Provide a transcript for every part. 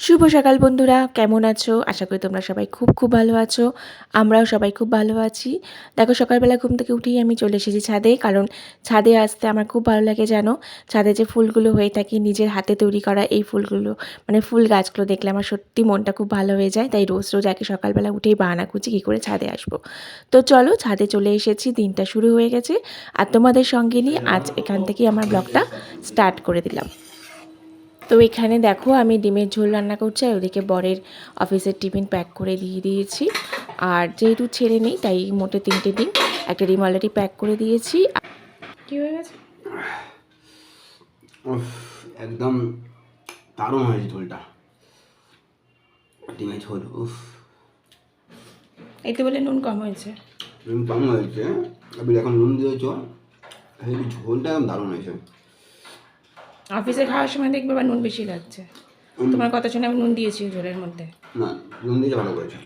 শুভ সকাল বন্ধুরা, কেমন আছো? আশা করি তোমরা সবাই খুব খুব ভালো আছো, আমরাও সবাই খুব ভালো আছি। দেখো, সকালবেলা ঘুম থেকে উঠেই আমি চলে এসেছি ছাদে, কারণ ছাদে আসতে আমার খুব ভালো লাগে, জানো? ছাদে যে ফুলগুলো হয়ে থাকে, নিজের হাতে তৈরি করা এই ফুলগুলো মানে ফুল গাছগুলো দেখলে আমার সত্যি মনটা খুব ভালো হয়ে যায়। তাই রোজ রোজ আগে সকালবেলা উঠেই বাহানা খুঁজি কী করে ছাদে আসব। তো চলো, ছাদে চলে এসেছি, দিনটা শুরু হয়ে গেছে। আর তোমাদের সঙ্গে নিয়ে আজ এখান থেকেই আমার ব্লগটা স্টার্ট করে দিলাম। তো এখানে দেখো আমি ডিমের ঝোল রান্না করছি আর ওদিকে বরের অফিসের টিফিন প্যাক করে দিয়ে দিয়েছি। আর যেহেতু ছেড়ে নেই তাই মোটে তিনটে ডিম একটা ডিম অলরেডি প্যাক করে দিয়েছি। কি হয়ে গেছে? একদম দারুণ হয়েছে ঝোলটা। ডিমের ঝোল উফ। এতে বলে নুন কম হয়েছে। নুন কম হয়েছে আপনি এখন নুন দিয়েছ ঝোলটা একদম দারুণ হয়েছে। অফিসে খাওয়ার সময় দেখবে বা নুন বেশি লাগছে তোমার কথা শুনে আমি নুন দিয়েছি ঝোলের মধ্যে না নুন দিয়ে ভালো করেছে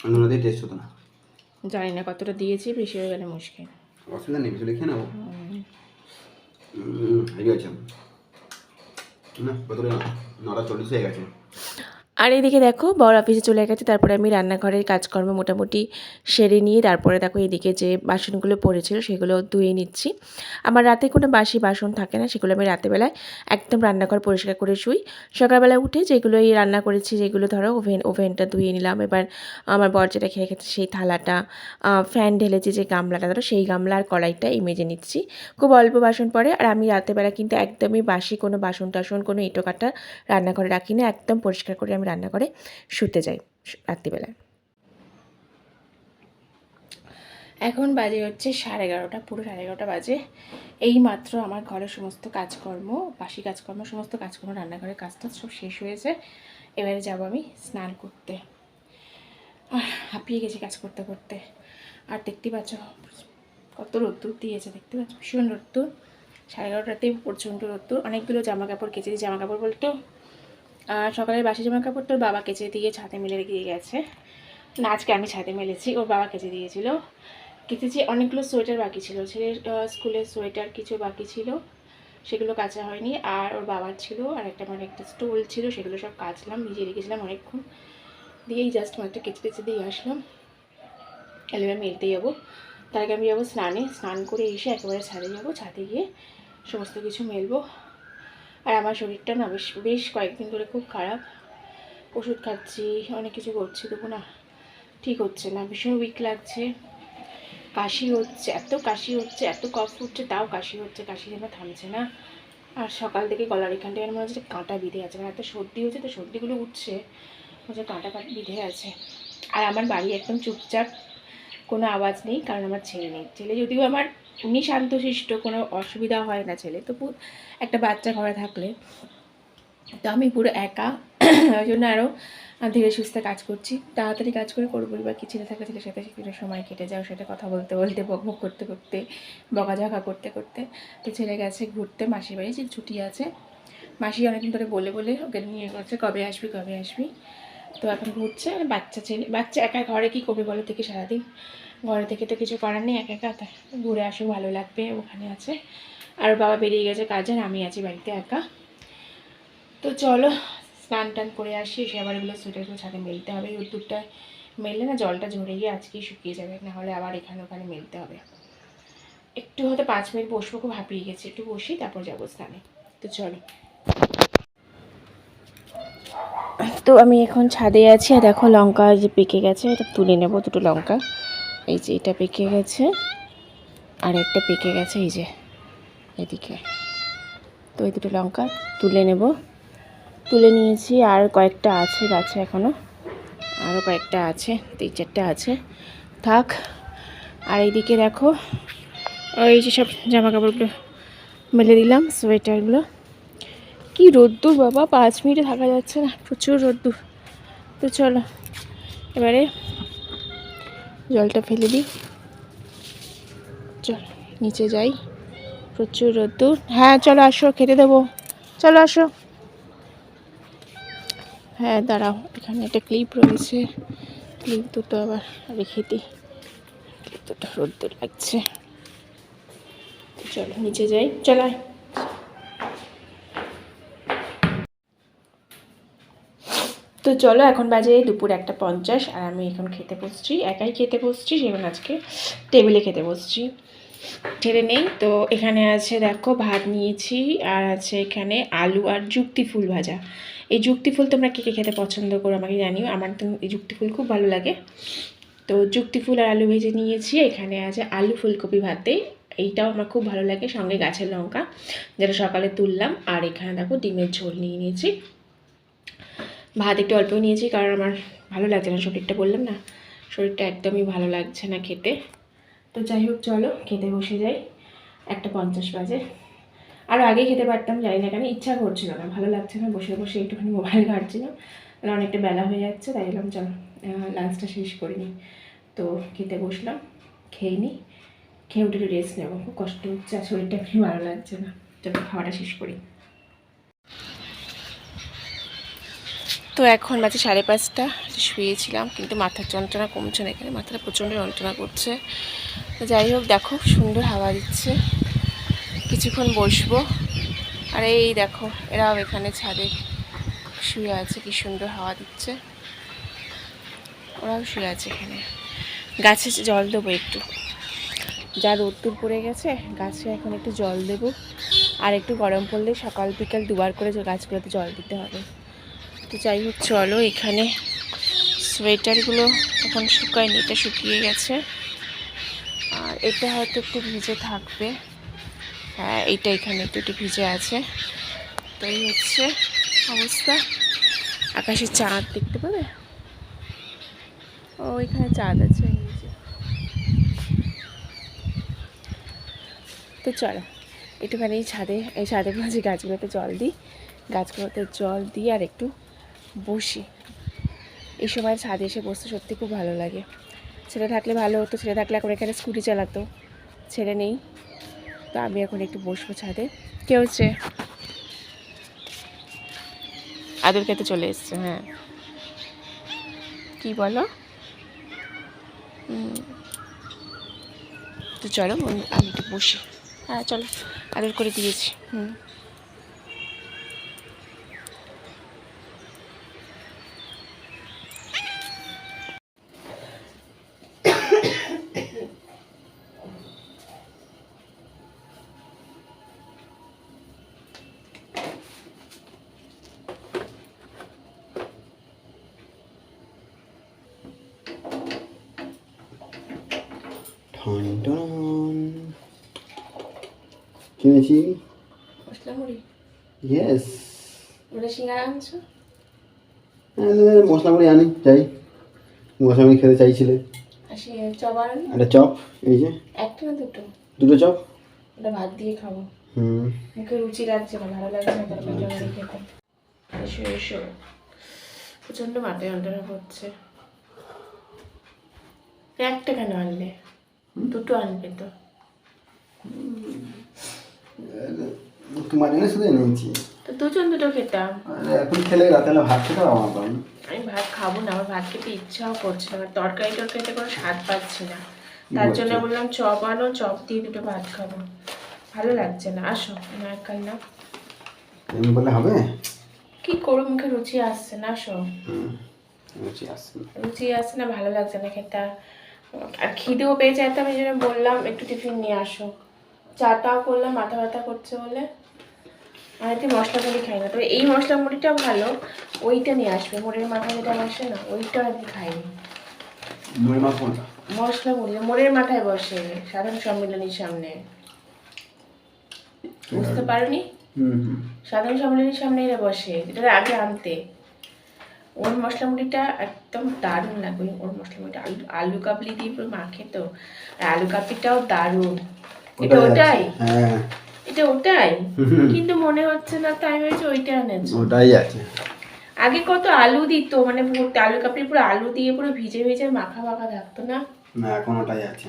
নুন দিয়ে টেস্ট হতো না জানি না কতটা দিয়েছি বেশি হয়ে গেলে মুশকিল অসুবিধা নেই বেশি লিখে নেব হুম, গেছে না কতটা নটা চল্লিশ হয়ে গেছে আর এদিকে দেখো, বর অফিসে চলে গেছে, তারপরে আমি রান্নাঘরের কাজকর্ম মোটামুটি সেরে নিয়ে তারপরে দেখো এদিকে যে বাসনগুলো পড়েছিল সেগুলো ধুয়ে নিচ্ছি। আমার রাতে কোনো বাসি বাসন থাকে না, সেগুলো আমি রাতেবেলায় একদম রান্নাঘর পরিষ্কার করে শুই। সকালবেলা উঠে যেগুলো এই রান্না করেছি, যেগুলো ধরো ওভেন ওভেনটা ধুয়ে নিলাম। এবার আমার বর যেটা খেয়ে গেছে সেই থালাটা ফ্যান ঢেলেছি যে গামলাটা, ধরো সেই গামলা আর কড়াইটা মেজে নিচ্ছি। খুব অল্প বাসন পড়ে আর আমি রাতেবেলা কিন্তু একদমই বাসি কোনো বাসন টাসন কোনো ইটো কাটা রান্নাঘরে রাখি না, একদম পরিষ্কার করে আমি রান্না করে শুতে যাই রাত্রিবেলায়। এখন বাজে হচ্ছে সাড়ে এগারোটা, পুরো সাড়ে এগারোটা বাজে। এই মাত্র আমার ঘরের সমস্ত কাজকর্ম, বাসি কাজকর্ম, সমস্ত কাজকর্ম রান্নাঘরের কাজটা সব শেষ হয়েছে। এবারে যাব আমি স্নান করতে। আর হাঁপিয়ে গেছি কাজ করতে করতে। আর দেখতে পাচ্ছ, কত রোদ্দুর দিয়েছে, দেখতে পাচ্ছ? ভীষণ রোদ্দুর। সাড়ে এগারোটাতেই প্রচণ্ড রোদ্দুর। অনেকগুলো জামা কাপড় কেচেছি। জামা কাপড় বলতো আর সকালের বাসি জামা কাপড় তোর বাবা কেচে দিয়ে ছাদে মেলে রেখে গেছে। না, আজকে আমি ছাদে মেলেছি, ওর বাবা কেচে দিয়েছিল। কেচেছি অনেকগুলো সোয়েটার বাকি ছিল, ছেলের স্কুলের সোয়েটার কিছু বাকি ছিল, সেগুলো কাচা হয়নি। আর ওর বাবার ছিল, আর একটা মানে একটা স্টোল ছিল, সেগুলো সব কাচলাম নিজে রেখেছিলাম অনেকক্ষণ। দিয়েই জাস্ট একটা কেচে টেচে দিয়ে আসলাম। এবার মেলতে যাব। তার আগে আমি যাব স্নানে। স্নান করে এসে একেবারে ছাদে যাব। ছাদে গিয়ে সমস্ত কিছু মেলবো। আর আমার শরীরটা না বেশ বেশ কয়েকদিন ধরে খুব খারাপ। ওষুধ খাচ্ছি, অনেক কিছু করছি, তবু না ঠিক হচ্ছে না, ভীষণ উইক লাগছে। কাশি হচ্ছে, এত কাশি হচ্ছে, এত কফ হচ্ছে তাও কাশি হচ্ছে, কাশি যেন থামছে না। আর সকাল থেকে গলার এখানটায় মনে হচ্ছে কাঁটা বিঁধে আছে মানে এত সর্দি হচ্ছে, তো সর্দিগুলো উঠছে হচ্ছে কাঁটা কাঁটা বিঁধে আছে। আর আমার বাড়ি একদম চুপচাপ কোনো আওয়াজ নেই, কারণ আমার ছেলে নেই। ছেলে যদিও আমার উনি শান্তশিষ্ট কোনো অসুবিধা হয় না ছেলে তবু একটা বাচ্চা ঘরে থাকলে। তো আমি পুরো একা, ওই জন্য আরও ধীরে সুস্থে কাজ করছি। তাড়াতাড়ি কাজ করে করব বা কি ছেলে থাকলে ছেলের সাথে সেটা সময় কেটে যাও সেটা কথা বলতে বলতে বকবক করতে করতে, বকাঝকা করতে করতে। তো ছেলে গেছে ঘুরতে, মাসির বাড়ি, যে ছুটি আছে। মাসি অনেকদিন ধরে বলে বলে ওকে নিয়ে করছে কবে আসবি কবে আসবি? তো এখন ঘুরছে আর বাচ্চা ছেলে, বাচ্চা একা ঘরে কি করবে বলো থেকে সারাদিন? ঘরে থেকে তো কিছু করার নেই, একা একা ঘুরে আসো ভালো লাগবে, ওখানে আছে। আর বাবা বেরিয়ে গেছে কাজে আমি আছি বাড়িতে একা। তো চলো, স্নান টান করে আসি, এসে আবার এগুলো সোয়েটারগুলো ছাদে মেলতে হবে। রোদ্দুরটা মেললে না জলটা ঝরে গিয়ে আজকেই শুকিয়ে যাবে না হলে আবার এখানে ওখানে মেলতে হবে। একটু হয়তো পাঁচ মিনিট বসবো, খুব হাঁপিয়ে গেছে। একটু বসি, তারপর যাব স্নানে। তো চলো। তো আমি এখন ছাদে আছি আর দেখো লঙ্কা যে পেকে গেছে, এটা তুলে নেব দুটো লঙ্কা। এই যে এটা পেকে গেছে আর একটা পেকে গেছে, এই যে এদিকে। তো এই দুটো লঙ্কা তুলে নেব। তুলে নিয়েছি, আর কয়েকটা আছে, গাছে এখনও আরও কয়েকটা আছে, তিন চারটে আছে। থাক, আর এইদিকে দেখো ওই যে সব জামা কাপড়গুলো মেলে দিলাম, সোয়েটারগুলো। কি রোদ্দুর বাবা, পাঁচ মিনিটে থাকা যাচ্ছে না, প্রচুর রোদ্দুর। তো চলো, এবারে জলটা ফেলে দিই। চল, নিচে যাই। প্রচুর রোদ্দুর। হ্যাঁ চলো আসো, খেতে দেবো। চলো আসো। হ্যাঁ দাঁড়াও, এখানে একটা ক্লিপ রয়েছে। ক্লিপ দুটো আবার রেখে দিই। ক্লিপ দুটো রোদ্দুর লাগছে। চলো, নিচে যাই। চলো তো চলো, এখন বাজে দুপুর একটা পঞ্চাশ, আর আমি এখন খেতে বসছি, একাই খেতে বসছি সেগুলো আজকে টেবিলে খেতে বসছি। ছেড়ে নেই, তো এখানে আছে দেখো, ভাত নিয়েছি, আর আছে এখানে আলু আর যুক্তি ফুল ভাজা। এই যুক্তি ফুল তোমরা কে কে খেতে পছন্দ করো আমাকে জানিও, আমার তো এই যুক্তি ফুল খুব ভালো লাগে। তো যুক্তি ফুল আর আলু ভেজে নিয়েছি, এখানে আছে আলু ফুলকপি ভাতে, এইটাও আমার খুব ভালো লাগে, সঙ্গে গাছের লঙ্কা, যেটা সকালে তুললাম, আর এখানে দেখো ডিমের ঝোল নিয়ে নিয়েছি। ভাত একটু অল্প নিয়েছি কারণ আমার ভালো লাগছে না শরীরটা বললাম না। শরীরটা একদমই ভালো লাগছে না খেতে। তো যাই হোক, চলো খেতে বসে যাই। একটা পঞ্চাশ বাজে। আর আগে খেতে পারতাম, জানি না কেন, ইচ্ছা করছিল না। ভালো লাগছে না, বসে বসে একটুখানি মোবাইল ঘাটছিলাম অনেকটা বেলা হয়ে যাচ্ছে, তাই এলাম চলো লাঞ্চটা শেষ করিনি তো খেতে বসলাম, খেয়ে নিই খেয়ে উঠে রেস্ট নেব, খুব কষ্ট হচ্ছে, আর শরীরটা এমনি ভালো লাগছে না। চলো, খাওয়াটা শেষ করি। তো এখন বাজে সাড়ে পাঁচটা শুয়েছিলাম, কিন্তু মাথার যন্ত্রণা কমছে না এখানে, মাথাটা প্রচণ্ড যন্ত্রণা করছে। যাই হোক, দেখো, সুন্দর হাওয়া দিচ্ছে। কিছুক্ষণ বসবো। আর এই দেখো, এরাও এখানে ছাদে শুয়ে আছে, কি সুন্দর হাওয়া দিচ্ছে। ওরাও শুয়ে আছে এখানে। গাছে জল দেবো একটু। যা রোদ্দুর পড়ে গেছে, গাছে এখন একটু জল দেবো। আর একটু গরম পড়লে সকাল বিকাল দুবার করে গাছগুলোতে জল দিতে হবে। তো যাই হোক, চলো এখানে সোয়েটারগুলো এখন শুকায়নি, এটা শুকিয়ে গেছে। আর এটা হয়তো একটু ভিজে থাকবে। হ্যাঁ এইটা এখানে একটু একটু ভিজে আছে। তো এই হচ্ছে অবস্থা। আকাশে চাঁদ দেখতে পাবে? ও, এখানে চাঁদ আছে। তো চলো, একটুখানি ছাদে, এই ছাদের মাঝে গাছগুলোতে জল দিই। গাছগুলোতে জল দিই আর একটু বসি। এই সময় ছাদে এসে বসতে সত্যি খুব ভালো লাগে। ছেলে থাকলে ভালো হতো, ছেলে থাকলে এখন এখানে স্কুটি চালাতো। ছেলে নেই, তো আমি এখন একটু বসবো ছাদে। কে হচ্ছে? আদর খেতে চলে এসছে হ্যাঁ। কি বলো? তো চলো, আমি একটু বসি। হ্যাঁ চলো। আদর করে দিয়েছি। হুম। কিনেছি মশলা মুড়ি ইয়েস ওটা সিঙ্গারা আনছো মশলা করে আনি চাই মশলা মুড়ি খেতে চাইছিলে একটা চপ এই যে একটা না দুটো দুটো চপ ওটা ভাত দিয়ে খাব হুম মুখে রুচি লাগছে না ভালো লাগছে না তরকারি খেতে এসো এসো প্রচণ্ড মাথা যন্ত্রণা করছে একটা কেন আনলে দুটো আনবে তো। তোমার জন্য শুধু এনেছি। তো দুজন দুটো খেতাম। এখন খেলে রাতে ভাত খেতে আমার আমি ভাত খাব না আমার ভাত খেতে ইচ্ছাও করছে না তরকারি টরকারিতে কোনো স্বাদ পাচ্ছি না। তার জন্য। বললাম চপ আনো চপ দিয়ে দুটো ভাত খাব। ভালো লাগছে না আসো না কাল না এমনি বললে হবে? কি করো মুখে রুচি আসছে না আসো। রুচি আসছে না। রুচি আসছে না ভালো লাগছে না খেতে। আর- খিদেও পেয়েছে এত আমি জন্য বললাম একটু টিফিন নিয়ে আসো। চাটাও করলাম মাথা ব্যথা করছে বলে। আর একটু মশলা মুড়ি খাই না। তবে এই মশলা মুড়িটা ভালো ওইটা নিয়ে আসবে। মোড়ের মাথা যেটা আসে না ওইটা আমি খাইনি। মশলা মুড়ি মোড়ের মাথায় বসে সাধারণ সম্মেলনীর সামনে। বুঝতে পারোনি? হুম হুম। সাধারণ সম্মেলনীর সামনে এরা বসে যেটা আগে আনতে। ওর মশলা মুড়িটা একদম দারুণ লাগবে ওর মশলা মুড়িটা আলু আলু কাবলি দিয়ে পুরো মাখে তো। আর আলু কাবলিটাও দারুণ। এটা ওটাই হ্যাঁ। এটা ওটাই? কিন্তু মনে হচ্ছে না তাই হয়েছে ওইটা এনেছে। ওটাই আছে। আগে কত আলু দিত মানে ভর্তি আলু কাবলি পুরো আলু দিয়ে পুরো ভিজে ভিজে মাখা মাখা থাকতো না? না এখন ওটাই আছে।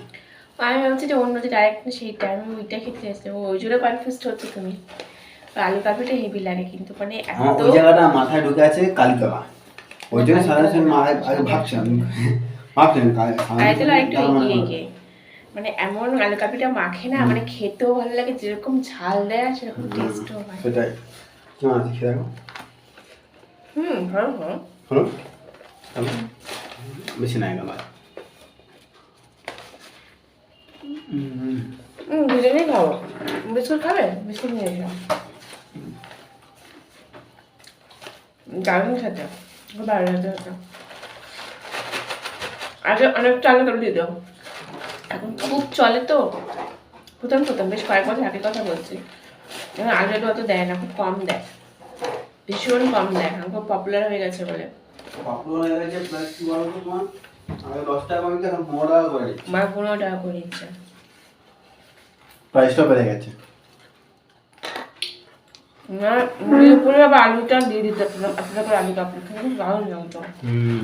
আমি ভাবছি যে অন্য যে ডাইরেক্ট সেইটা আমি ওইটা খেতে চাইছিলাম ওই জন্য কনফিউজ হচ্ছে তুমি। আলু কাবলিটা হেভি লাগে কিন্তু মানে এত ওই জায়গাটা মাথায় ঢুকে আছে কালিতলা। ওই জন্য মাথায় আগে ভাবছিলাম মানে এমন আলু কাপিটা মাখে না মানে খেতেও ভালো লাগে যেরকম ঝাল দেয় সেরকম টেস্টও হয়। সেটাই। কেমন আছে খেয়ে দেখো। হুম ভালো ভালো হলো হলো? বেশি নাই গেল হুম দুজনেই খাব। বিস্কুট খাবে? বিস্কুট নিয়ে এসো। দারুণ খেতে। আগে অনেক চালে করে দিয়ে দাও এখন খুব চলে তো প্রথম প্রথম বেশ কয়েক বছর আগে কথা বলছি এখন আগে তো অত দেয় না খুব কম দেয় ভীষণ কম দেয় এখন খুব পপুলার হয়ে গেছে বলে পপুলার হয়ে গেছে প্লাস কি তোমার আগে দশ টাকা কমে এখন পনেরো টাকা করে দিচ্ছে পনেরো টাকা করে নিচ্ছে প্রাইসটা বেড়ে গেছে মুড়ির উপরে আবার আলুটা দিয়ে দিতে আপনার করে আলু কাপড় খেয়ে ভালো লাগতো হুম।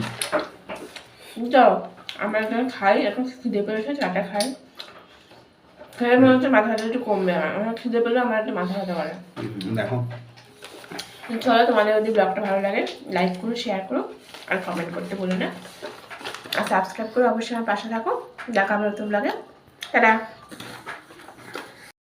আমরা এখানে খাই। এখন খিদে পেয়েছে চাটা খাই। খেয়ে মনে হচ্ছে মাথা একটু কমবে। আমার আমার খিদে পেলে আমার একটা মাথা দেখো। চলো তোমাদের যদি ব্লগটা ভালো লাগে লাইক করো শেয়ার করো আর কমেন্ট করতে বলো না। আর সাবস্ক্রাইব করে অবশ্যই আমার পাশে থাকো। দেখা হবে নতুন ব্লগে টাটা।